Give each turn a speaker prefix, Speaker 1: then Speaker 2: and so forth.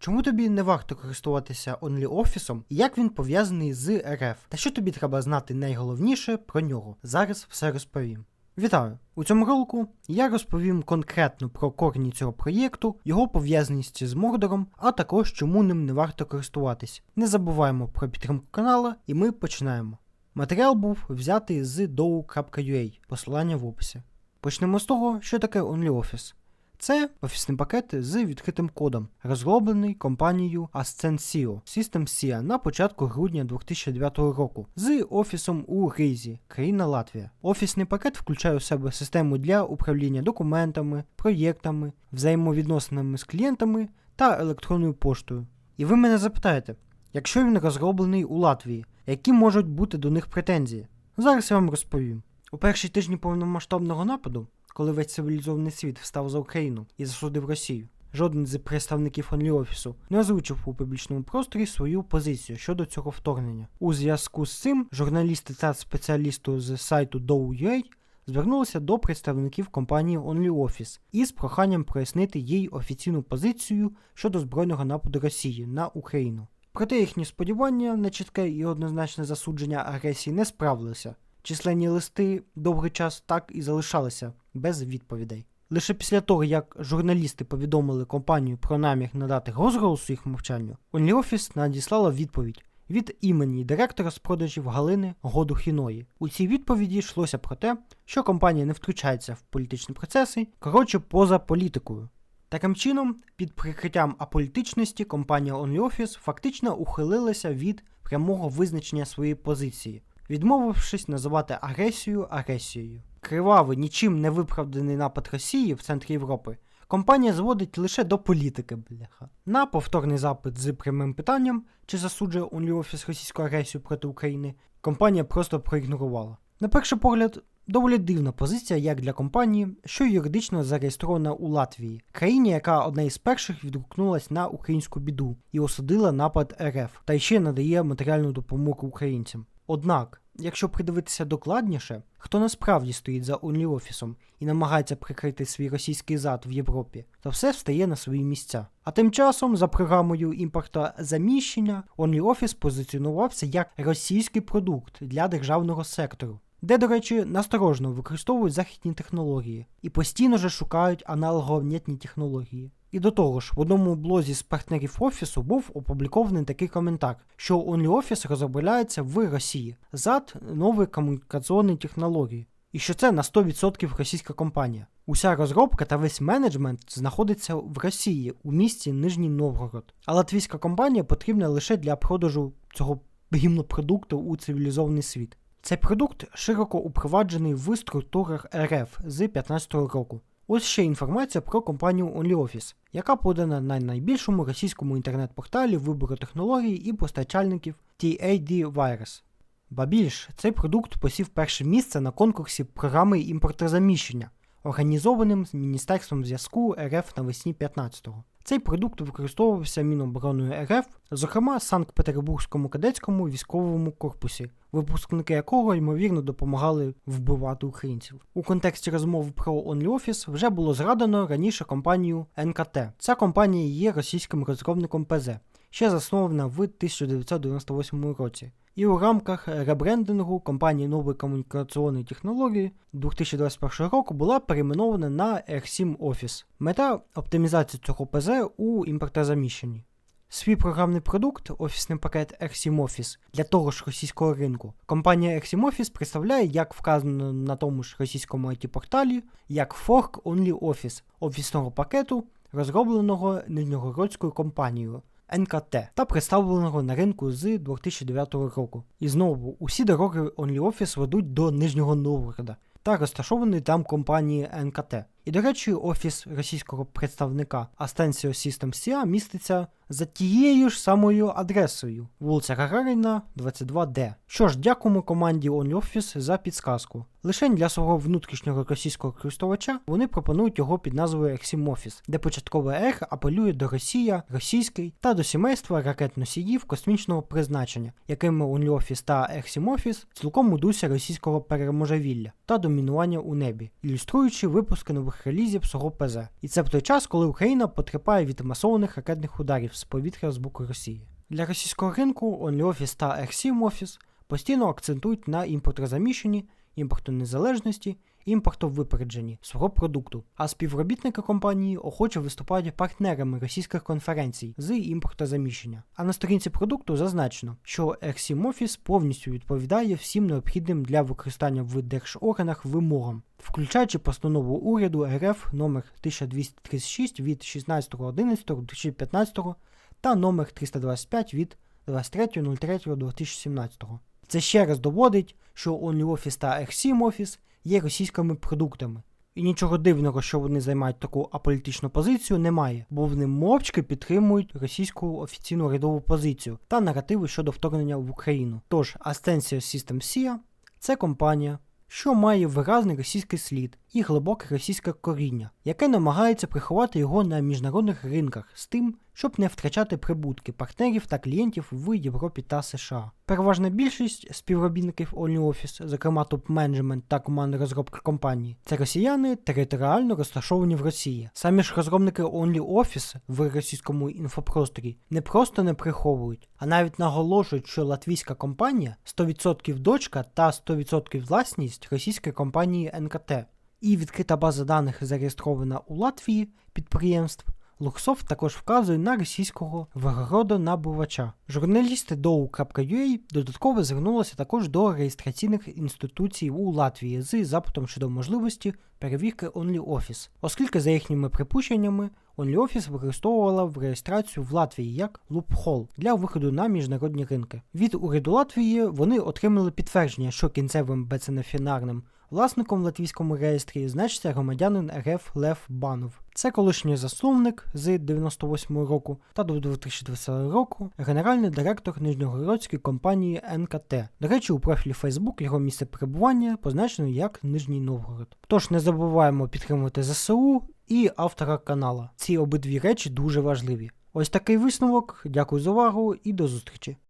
Speaker 1: Чому тобі не варто користуватися OnlyOffice і як він пов'язаний з РФ? Та що тобі треба знати найголовніше про нього? Зараз все розповім. Вітаю! У цьому ролику я розповім конкретно про корні цього проєкту, його пов'язаність з Мордором, а також чому ним не варто користуватись. Не забуваємо про підтримку канала, і ми починаємо. Матеріал був взятий з dow.ua, посилання в описі. Почнемо з того, що таке OnlyOffice. Це офісний пакет з відкритим кодом, розроблений компанією Ascensio System SIA на початку грудня 2009 року з офісом у Ризі, країна Латвія. Офісний пакет включає у себе систему для управління документами, проєктами, взаємовідносинами з клієнтами та електронною поштою. І ви мене запитаєте, якщо він розроблений у Латвії, які можуть бути до них претензії? Зараз я вам розповім. У перші тижні повномасштабного нападу коли весь цивілізований світ встав за Україну і засудив Росію. Жоден з представників OnlyOffice не озвучив у публічному просторі свою позицію щодо цього вторгнення. У зв'язку з цим журналісти та спеціалісти з сайту Dow.ua звернулися до представників компанії OnlyOffice із проханням прояснити їй офіційну позицію щодо збройного нападу Росії на Україну. Проте їхні сподівання на чітке і однозначне засудження агресії не справилися. Численні листи довгий час так і залишалися без відповідей. Лише після того, як журналісти повідомили компанію про намір надати розголосу їх мовчанню, OnlyOffice надіслала відповідь від імені директора з продажів Галини Годухіної. У цій відповіді йшлося про те, що компанія не втручається в політичні процеси, коротше, поза політикою. Таким чином, під прикриттям аполітичності компанія OnlyOffice фактично ухилилася від прямого визначення своєї позиції відмовившись називати агресію агресією. Кривавий, нічим не виправданий напад Росії в центрі Європи. Компанія зводить лише до політики, бляха. На повторний запит з прямим питанням, чи засуджує OnlyOffice російську агресію проти України, компанія просто проігнорувала. На перший погляд, доволі дивна позиція як для компанії, що юридично зареєстрована у Латвії, країні, яка одна із перших відгукнулась на українську біду і осудила напад РФ, та ще надає матеріальну допомогу українцям. Однак, якщо придивитися докладніше, хто насправді стоїть за OnlyOffice і намагається прикрити свій російський зад в Європі, то все встає на свої місця. А тим часом, за програмою імпортозаміщення, OnlyOffice позиціонувався як російський продукт для державного сектору. Де, до речі, насторожно використовують західні технології і постійно же шукають аналоговнітні технології. І до того ж, в одному блозі з партнерів офісу був опублікований такий коментар, що OnlyOffice розробляється в Росії зад нової комунікаційної технології, і що це на 100% російська компанія. Уся розробка та весь менеджмент знаходиться в Росії у місті Нижній Новгород. А латвійська компанія потрібна лише для продажу цього гімнопродукту у цивілізований світ. Цей продукт широко упроваджений в структурах РФ з 2015 року. Ось ще інформація про компанію OnlyOffice, яка подана на найбільшому російському інтернет-порталі вибору технологій і постачальників TAD Virus. Ба більш, цей продукт посів перше місце на конкурсі програми імпортозаміщення, організованим з Міністерством зв'язку РФ навесні 15-го. Цей продукт використовувався Мінобороною РФ, зокрема Санкт-Петербурзькому кадетському військовому корпусі, випускники якого ймовірно допомагали вбивати українців. У контексті розмови про OnlyOffice вже було згадано раніше компанію НКТ. Ця компанія є російським розробником ПЗ, ще заснована в 1998 році. І у рамках ребрендингу компанії нової комунікаційної технології 2021 року була перейменована на R7 Office. Мета оптимізації цього ПЗ у імпортозаміщенні. Свій програмний продукт, офісний пакет R7 Office для того ж російського ринку. Компанія R7 Office представляє, як вказано на тому ж російському IT-порталі, як форк OnlyOffice офісного пакету, розробленого нижньогородською компанією. НКТ та представленого на ринку з 2009 року. І знову усі дороги OnlyOffice ведуть до Нижнього Новгорода та розташований там компанії НКТ. І, до речі, офіс російського представника Astensio System SIA міститься за тією ж самою адресою вулиця Гагаріна, 22D. Що ж, дякуємо команді OnlyOffice за підсказку. Лише для свого внутрішнього російського користувача вони пропонують його під назвою Eximoffice, де початкове ех апелює до Росія, російський та до сімейства ракет-носіїв космічного призначення, якими OnlyOffice та Eximoffice цілком удуся російського переможевілля та домінування у небі, ілюструючи випуски нових нових релізів свого ПЗ. І це в той час, коли Україна потерпає від масованих ракетних ударів з повітря з боку Росії. Для російського ринку OnlyOffice та R7 Office постійно акцентують на імпортозаміщенні, імпортонезалежності, імпортовипередженні свого продукту, а співробітники компанії охоче виступають партнерами російських конференцій з імпортозаміщення. А на сторінці продукту зазначено, що R7 Office повністю відповідає всім необхідним для використання в держорганах вимогам, включаючи постанову уряду РФ номер 1236 від 16.11.2015 та номер 325 від 23.03.2017. Це ще раз доводить, що OnlyOffice та R7 є російськими продуктами. І нічого дивного, що вони займають таку аполітичну позицію, немає, бо вони мовчки підтримують російську офіційну рядову позицію та наративи щодо вторгнення в Україну. Тож Ascensio System SIA – це компанія, що має виразний російський слід і глибоке російське коріння, яке намагається приховати його на міжнародних ринках з тим, щоб не втрачати прибутки партнерів та клієнтів в Європі та США. Переважна більшість співробітників OnlyOffice, зокрема топ-менеджмент та команди розробки компанії, це росіяни територіально розташовані в Росії. Самі ж розробники OnlyOffice в російському інфопросторі не просто не приховують, а навіть наголошують, що латвійська компанія 100% дочка та 100% власність російської компанії НКТ. І відкрита база даних зареєстрована у Латвії підприємств. Луксофт також вказує на російського вигородонабувача. Журналісти Dow.ua додатково звернулися також до реєстраційних інституцій у Латвії з запитом щодо можливості перевірки OnlyOffice, оскільки, за їхніми припущеннями, OnlyOffice використовувала в реєстрацію в Латвії як лупхол для виходу на міжнародні ринки. Від уряду Латвії вони отримали підтвердження, що кінцевим бенефінарним Власником в латвійському реєстрі значиться громадянин РФ Лев Банов. Це колишній засновник з 98 року та до 2020 року генеральний директор Нижньогородської компанії НКТ. До речі, у профілі Facebook його місце перебування позначено як Нижній Новгород. Тож не забуваємо підтримувати ЗСУ і автора канала. Ці обидві речі дуже важливі. Ось такий висновок. Дякую за увагу і до зустрічі.